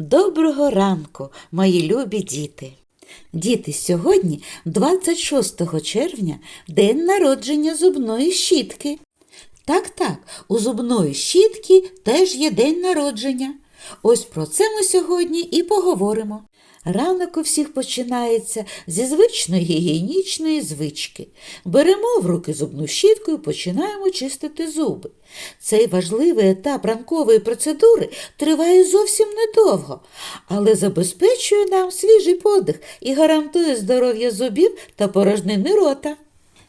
Доброго ранку, мої любі діти. Діти, сьогодні, 26 червня, день народження зубної щітки. Так, так, у зубної щітки теж є день народження. Ось про це ми сьогодні і поговоримо. Ранок у всіх починається зі звичної гігієнічної звички. Беремо в руки зубну щітку і починаємо чистити зуби. Цей важливий етап ранкової процедури триває зовсім недовго, але забезпечує нам свіжий подих і гарантує здоров'я зубів та порожнини рота.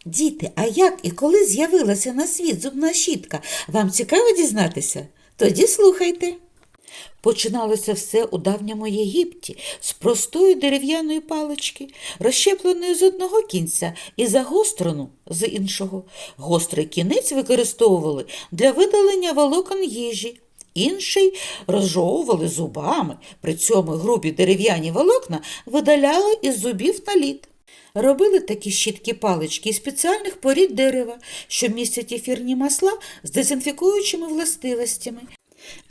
Діти, а як і коли з'явилася на світ зубна щітка? Вам цікаво дізнатися? Тоді слухайте. Починалося все у давньому Єгипті з простої дерев'яної палички, розщепленої з одного кінця і загострену з іншого. Гострий кінець використовували для видалення волокон їжі. Інший розжовували зубами, при цьому грубі дерев'яні волокна видаляли із зубів на лід. Робили такі щіткі палички із спеціальних порід дерева, що містять ефірні масла з дезінфікуючими властивостями.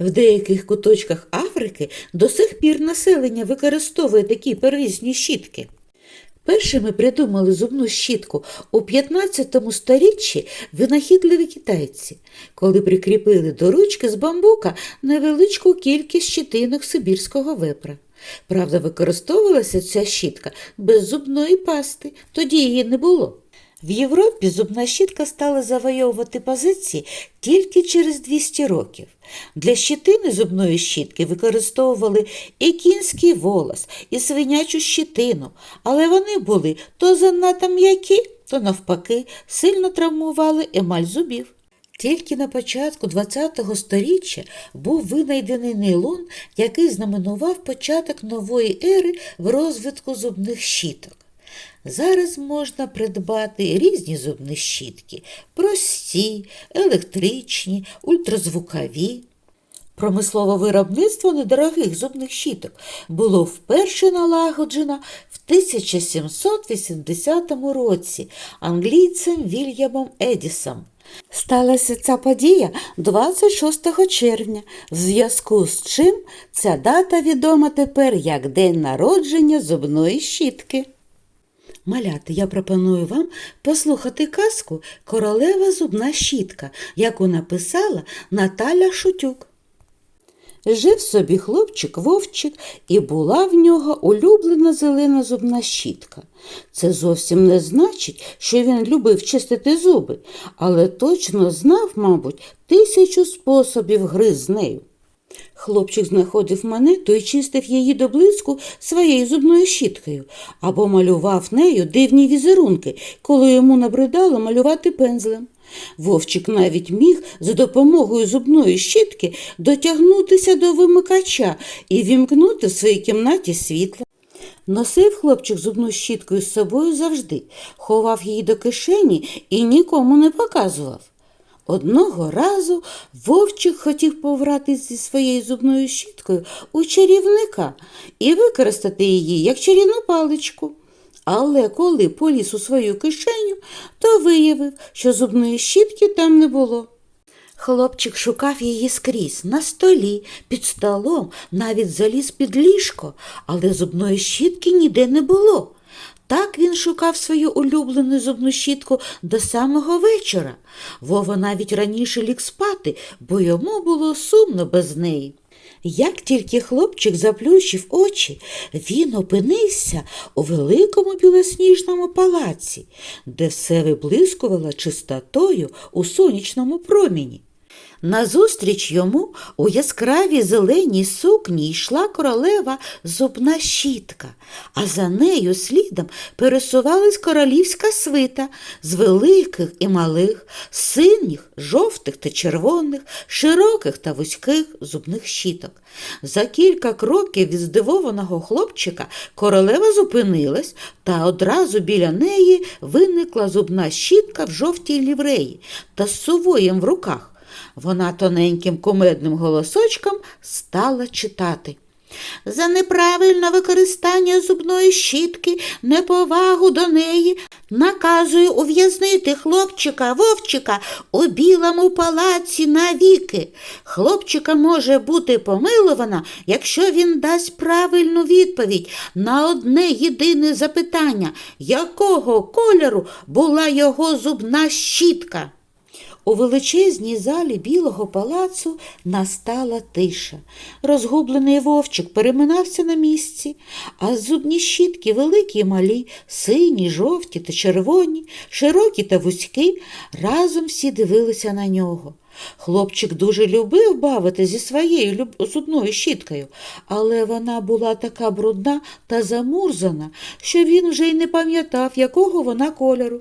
В деяких куточках Африки до сих пір населення використовує такі первісні щітки. Першими придумали зубну щітку у 15 сторіччі винахідливі китайці, коли прикріпили до ручки з бамбука невеличку кількість щитинок сибірського вепра. Правда, використовувалася ця щітка без зубної пасти, тоді її не було. В Європі зубна щітка стала завойовувати позиції тільки через 200 років. Для щитини зубної щітки використовували і кінський волос, і свинячу щитину, але вони були то занадто м'які, то навпаки сильно травмували емаль зубів. Тільки на початку ХХ століття був винайдений нейлон, який знаменував початок нової ери в розвитку зубних щіток. Зараз можна придбати різні зубні щітки прості, електричні, ультразвукові. Промислове виробництво недорогих зубних щіток було вперше налагоджено в 1780 році англійцем Вільямом Едісом. Сталася ця подія 26 червня, в зв'язку з чим ця дата відома тепер як День народження зубної щітки. Маляти, я пропоную вам послухати казку Королева зубна щітка, яку написала Наталя Шутюк. Жив собі хлопчик вовчик, і була в нього улюблена зелена зубна щітка. Це зовсім не значить, що він любив чистити зуби, але точно знав, мабуть, тисячу способів гри з нею. Хлопчик знаходив монету і чистив її до блиску своєю зубною щіткою або малював нею дивні візерунки, коли йому набридало малювати пензлем. Вовчик навіть міг за допомогою зубної щітки дотягнутися до вимикача і вімкнути в своїй кімнаті світло. Носив хлопчик зубну щітку з собою завжди, ховав її до кишені і нікому не показував. Одного разу вовчик хотів поврати зі своєю зубною щіткою у чарівника і використати її як чарівну паличку. Але коли поліз у свою кишеню, то виявив, що зубної щітки там не було. Хлопчик шукав її скрізь на столі, під столом, навіть заліз під ліжко, але зубної щітки ніде не було. Так він шукав свою улюблену зубну щітку до самого вечора. Вова навіть раніше ліг спати, бо йому було сумно без неї. Як тільки хлопчик заплющив очі, він опинився у великому білосніжному палаці, де все виблискувало чистотою у сонячному проміні. Назустріч йому у яскравій зеленій сукні йшла королева зубна щітка, а за нею слідом пересувалась королівська свита з великих і малих, синіх, жовтих та червоних, широких та вузьких зубних щіток. За кілька кроків від здивованого хлопчика королева зупинилась, та одразу біля неї виникла зубна щітка в жовтій лівреї та з сувоєм в руках. Вона тоненьким кумедним голосочком стала читати. За неправильне використання зубної щітки, неповагу до неї, наказую ув'язнити хлопчика Вовчика у білому палаці навіки. Хлопчика може бути помилована, якщо він дасть правильну відповідь на одне єдине запитання, якого кольору була його зубна щітка. У величезній залі білого палацу настала тиша. Розгублений вовчик переминався на місці, а зубні щітки великі і малі, сині, жовті та червоні, широкі та вузькі, разом всі дивилися на нього. Хлопчик дуже любив бавити зі своєю люб- зубною щіткою, але вона була така брудна та замурзана, що він вже й не пам'ятав, якого вона кольору.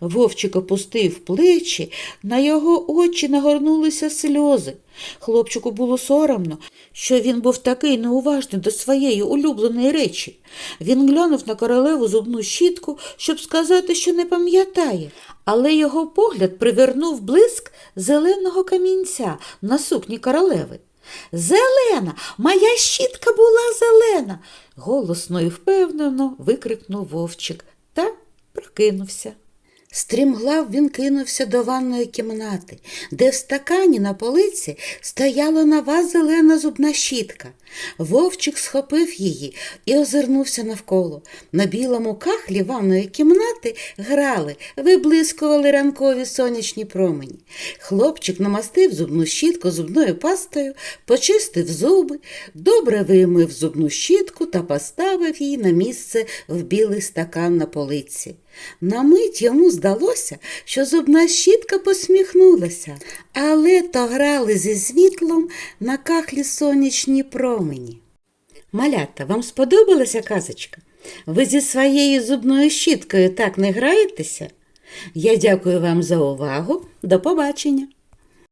Вовчик опустив плечі, на його очі нагорнулися сльози. Хлопчику було соромно, що він був такий неуважний до своєї улюбленої речі. Він глянув на королеву зубну щітку, щоб сказати, що не пам'ятає, але його погляд привернув блиск зеленого камінця на сукні королеви. Зелена, моя щітка була зелена. голосно і впевнено викрикнув вовчик та прокинувся. Стрімглав він кинувся до ванної кімнати, де в стакані на полиці стояла нова зелена зубна щітка. Вовчик схопив її і озирнувся навколо. На білому кахлі ванної кімнати грали, виблискували ранкові сонячні промені. Хлопчик намастив зубну щітку зубною пастою, почистив зуби, добре вимив зубну щітку та поставив її на місце в білий стакан на полиці. На мить йому здалося, що зубна щітка посміхнулася, але то грали зі світлом на кахлі сонячні промені. Малята, вам сподобалася казочка? Ви зі своєю зубною щіткою так не граєтеся? Я дякую вам за увагу. До побачення!